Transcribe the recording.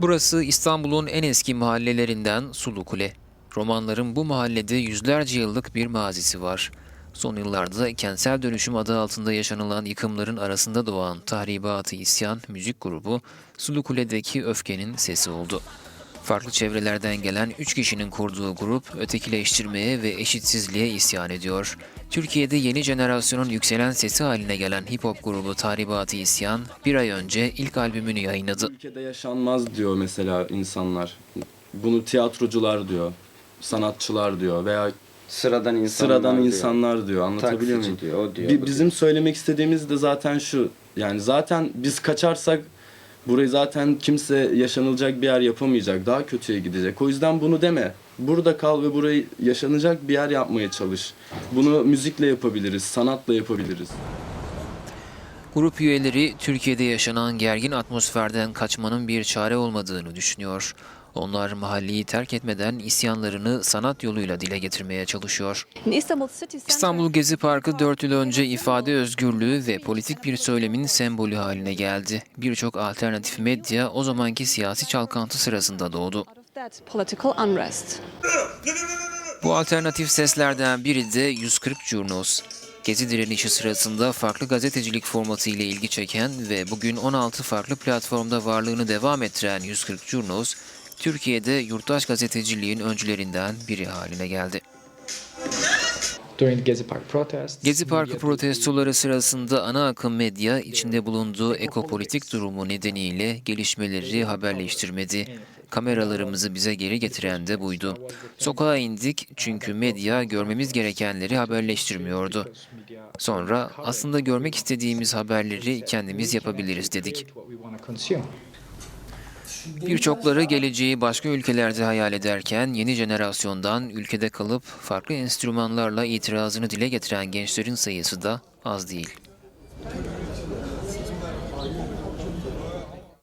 Burası İstanbul'un en eski mahallelerinden Sulu Kule. Romanların bu mahallede yüzlerce yıllık bir mazisi var. Son yıllarda kentsel dönüşüm adı altında yaşanılan yıkımların arasında doğan Tahribat-ı İsyan müzik grubu Sulu Kule'deki öfkenin sesi oldu. Farklı çevrelerden gelen 3 kişinin kurduğu grup ötekileştirmeye ve eşitsizliğe isyan ediyor. Türkiye'de yeni jenerasyonun yükselen sesi haline gelen hip hop grubu Tahribat-ı İsyan bir ay önce ilk albümünü yayınladı. Ülkede yaşanmaz diyor mesela insanlar. Bunu tiyatrocular diyor, sanatçılar diyor veya Sıradan insanlar sıradan diyor. insanlar diyor. Anlatabiliyor Taksici muyum? diyor, o diyor, Bi- bizim söylemek istediğimiz de zaten şu. Yani zaten biz kaçarsak burayı zaten kimse yaşanılacak bir yer yapamayacak. Daha kötüye gidecek. O yüzden bunu deme. Burada kal ve burayı yaşanacak bir yer yapmaya çalış. Bunu müzikle yapabiliriz, sanatla yapabiliriz. Grup üyeleri Türkiye'de yaşanan gergin atmosferden kaçmanın bir çare olmadığını düşünüyor. Onlar mahalleyi terk etmeden isyanlarını sanat yoluyla dile getirmeye çalışıyor. İstanbul Gezi Parkı 4 yıl önce ifade özgürlüğü ve politik bir söylemin sembolü haline geldi. Birçok alternatif medya o zamanki siyasi çalkantı sırasında doğdu. Bu alternatif seslerden biri de 140 Curnos. Gezi direnişi sırasında farklı gazetecilik formatı ile ilgi çeken ve bugün 16 farklı platformda varlığını devam ettiren 140 Curnos, Türkiye'de yurttaş gazeteciliğin öncülerinden biri haline geldi. Gezi Parkı protestoları sırasında ana akım medya içinde bulunduğu ekopolitik durumu nedeniyle gelişmeleri haberleştirmedi. Kameralarımızı bize geri getiren de buydu. Sokağa indik çünkü medya görmemiz gerekenleri haberleştirmiyordu. Sonra aslında görmek istediğimiz haberleri kendimiz yapabiliriz dedik. Birçokları geleceği başka ülkelerde hayal ederken yeni jenerasyondan ülkede kalıp farklı enstrümanlarla itirazını dile getiren gençlerin sayısı da az değil.